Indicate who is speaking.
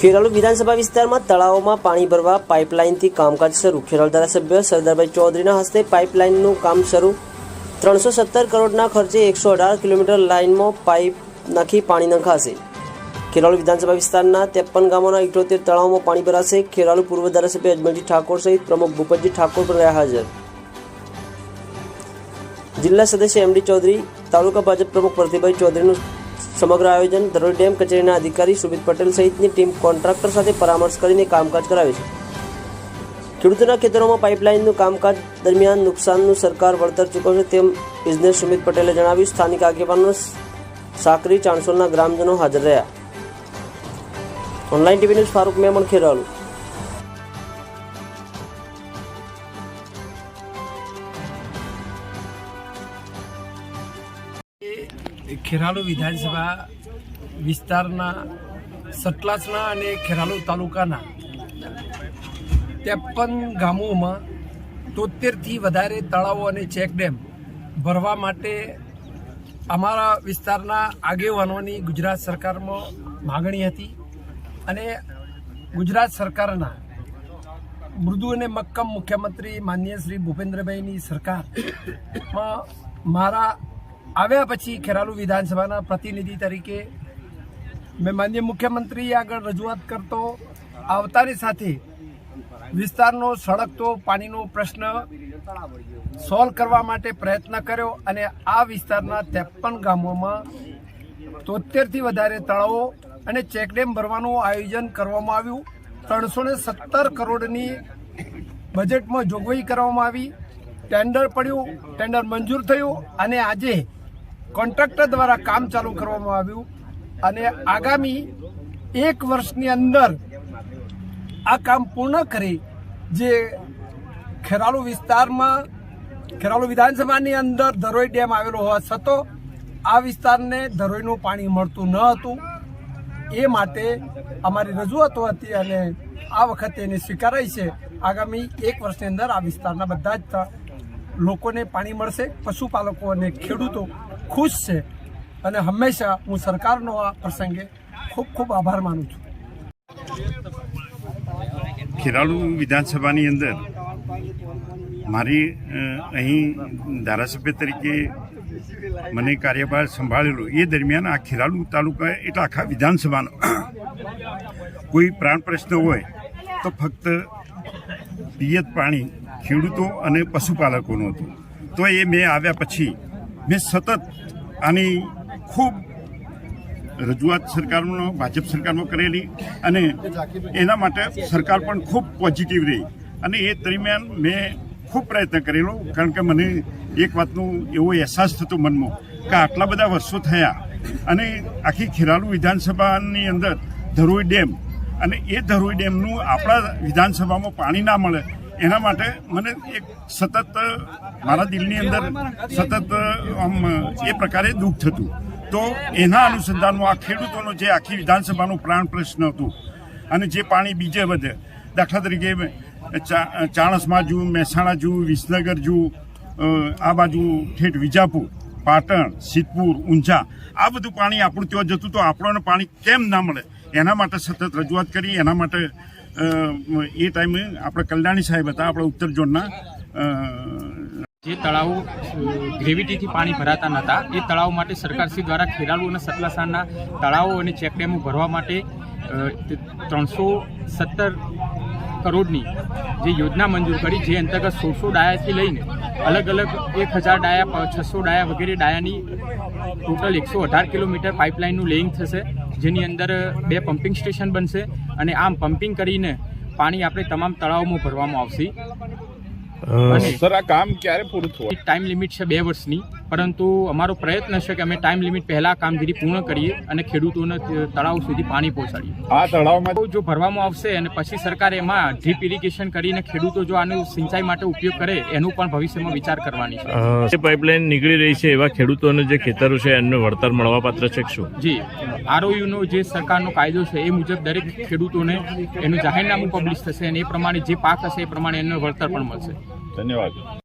Speaker 1: ખેરાલુ વિધાનસભા વિસ્તારમાં તળાવોમાં પાણી ભરવા પાઇપલાઇનથી કામકાજ શરૂ. ખેરાલુ ધારાસભ્ય સરદારભાઈ ચૌધરીના હસ્તે પાઇપલાઇનનું કામ શરૂ. ત્રણસો સત્તર કરોડના ખર્ચે એકસો અઢાર કિલોમીટર લાઇનમાં પાઇપ નાખી પાણી નંખાશે. ખેરાલુ વિધાનસભા વિસ્તારના ત્રેપન ગામોના ઇઠોતેર તળાવોમાં પાણી ભરાશે. ખેરાલુ પૂર્વ ધારાસભ્ય અજમલજી ઠાકોર સહિત પ્રમુખ ભૂપતજી ઠાકોર પણ રહ્યા હાજર. જિલ્લા સદસ્ય એમડી ચૌધરી, તાલુકા ભાજપ પ્રમુખ પ્રતિભાઈ ચૌધરીનું સમગ્ર આયોજન ધરોઈ ડેમ કચેરીના અધિકારી સુમિત પટેલ સહિતની ટીમ કોન્ટ્રાક્ટર સાથે પરામર્શ કરીને કામકાજ કરાવે છે. ખેડૂતોના ખેતરોમાં પાઇપલાઇનનું કામકાજ દરમિયાન નુકસાનનું સરકાર વળતર ચૂકવશે તેમ બિઝનેસ સુમિત પટેલે જણાવ્યું. સ્થાનિક આગેવાનો સાકરી ચાણસોલના ગ્રામજનો હાજર રહ્યા. Online TV news Faruk Memon Kheralu.
Speaker 2: Kheralu વિધાનસભા વિસ્તારના સતલાસના અને ખેરાલુ તાલુકાના ત્રેપન ગામોમાં તોતેરથી વધારે તળાવો અને ચેકડેમ ભરવા માટે અમારા વિસ્તારના આગેવાનોની ગુજરાત સરકારમાં માગણી હતી અને ગુજરાત સરકારના મૃદુ અને મક્કમ મુખ્યમંત્રી માન્ય શ્રી ભૂપેન્દ્રભાઈની સરકારમાં મારા આવ્યા પછી ખેરાલુ વિધાનસભાના પ્રતિનિધિ તરીકે મેં માન્ય મુખ્યમંત્રી આગળ રજૂઆત કરતો, આવતાની સાથે વિસ્તારનો સળગતો પાણીનો પ્રશ્ન સોલ્વ કરવા માટે પ્રયત્ન કર્યો અને આ વિસ્તારના ત્રેપન ગામોમાં તોતેરથી વધારે તળાવો અને ચેકડેમ ભરવાનું આયોજન કરવામાં આવ્યું. ત્રણસો સત્તર કરોડની બજેટમાં જોગવાઈ કરવામાં આવી. ટેન્ડર પડ્યું, ટેન્ડર મંજૂર થયું અને આજે કોન્ટ્રાક્ટર દ્વારા કામ ચાલુ કરવામાં આવ્યું અને આગામી એક વર્ષની અંદર આ કામ પૂર્ણ કરી જે ખેરાલુ વિસ્તારમાં, ખેરાલુ વિધાનસભાની અંદર ધરોઈ ડેમ આવેલો હોવા છતાં આ વિસ્તારને ધરોઈનું પાણી મળતું ન હતું. એ માટે અમારી રજૂઆતો હતી અને આ વખતે એને સ્વીકારાઈ છે. આગામી એક વર્ષની અંદર આ વિસ્તારના બધા જ લોકોને પાણી મળશે, પશુપાલકો અને ખેડૂતો ખુશ છે અને હંમેશા હું સરકારનો આ પ્રસંગે ખૂબ ખૂબ આભાર માનું છું.
Speaker 3: ખેરાલુ વિધાનસભાની અંદર મારી અહીં ધારાસભ્ય તરીકે મને કાર્યભાર સંભાળેલો, એ દરમિયાન આ ખેરાલુ તાલુકા એટલે આખા વિધાનસભાનો. કોઈ પ્રાણ પ્રશ્ન હોય તો ફક્ત પિયત પાણી ખેડૂતો અને પશુપાલકોનું હતું. તો એ મેં આવ્યા પછી મેં સતત આની ખૂબ રજૂઆત સરકારનો, ભાજપ સરકારમાં કરેલી અને એના માટે સરકાર પણ ખૂબ પોઝિટિવ રહી. અને એ દરમિયાન મેં ખૂબ પ્રયત્ન કરેલો, કારણ કે મને એક વાતનું એવો અહેસાસ થતો મનમાં કે આટલા બધા વર્ષો થયા અને આખી ખેરાલુ વિધાનસભાની અંદર ધરોઈ ડેમ અને એ ધરોઈ ડેમનું આપણા વિધાનસભામાં પાણી ના મળે એના માટે મને એક સતત, મારા દિલની અંદર સતત, આમ, એ પ્રકારે દુઃખ થતું. તો એના અનુસંધાનમાં આ ખેડૂતોનો જે આખી વિધાનસભાનું પ્રાણ પ્રશ્ન હતું, અને જે પાણી બીજે વધે, દાખલા તરીકે ચાણસમાં જુ, મહેસાણા જુ, વિસનગર જુ આ બાજુ ઠેઠ વિજાપુર, પાટણ, સિદ્ધપુર, ઊંઝા, આ બધું પાણી આપણું ત્યાં જતું, તો આપણને પાણી કેમ ના મળે? એના માટે સતત રજૂઆત કરી, એના માટે એ ટાઈમે આપણે કલ્યાણી સાહેબ હતા, આપણા ઉત્તર ઝોનના
Speaker 4: જે તળાવો ગ્રેવિટીથી પાણી ભરાતા નહોતા એ તળાવ માટે સરકારશ્રી દ્વારા ખેરાલુ અને સતલાસાના તળાવો અને ચેકડેમો ભરવા માટે ત્રણસો સત્તર કરોડની જે યોજના મંજૂર કરી, જે અંતર્ગત સોળસો ડાયાથી લઈને અલગ અલગ એક હજાર ડાયા, છસો ડાયા વગેરે ડાયાની ટોટલ એકસો અઢાર કિલોમીટર પાઇપલાઇનનું લેઇંગ થશે. જેની અંદર બે પમ્પિંગ સ્ટેશન બનશે અને આમ પમ્પિંગ કરીને પાણી આપણે તમામ તળાવોમાં ભરવામાં આવશે.
Speaker 5: સર આ કામ ક્યારે પૂરું થવાનું?
Speaker 4: ટાઈમ લિમિટ છે બે વર્ષની. પરંતુ અમારો પ્રયત્ન છે કે અમે ટાઈમ લિમિટ પહેલા કામગીરી પૂર્ણ કરીએ અને ખેડૂતોને તળાવ સુધી પાણી પહોંચાડીએ.
Speaker 5: આ તળાવમાં
Speaker 4: તો જો ભરવામાં આવશે અને પછી સરકાર એમાં ડ્રીપ ઇરિગેશન કરીને ખેડૂતો જો આનો સિંચાઈ માટે ઉપયોગ કરે એનું પણ ભવિષ્યમાં વિચાર કરવાની છે.
Speaker 6: જે પાઇપલાઇન નીકળી રહી છે એવા ખેડૂતોને જે ખેતરો છે એમને વળતર મળવાપાત્ર છે શું?
Speaker 4: જી. આરઓયુનો જે સરકારનો કાયદો છે એ મુજબ દરેક ખેડૂતોને એનું જાહેરનામું પબ્લિશ થશે અને એ પ્રમાણે જે પાક હશે એ પ્રમાણે એમને વળતર પણ મળશે.
Speaker 5: ધન્યવાદ.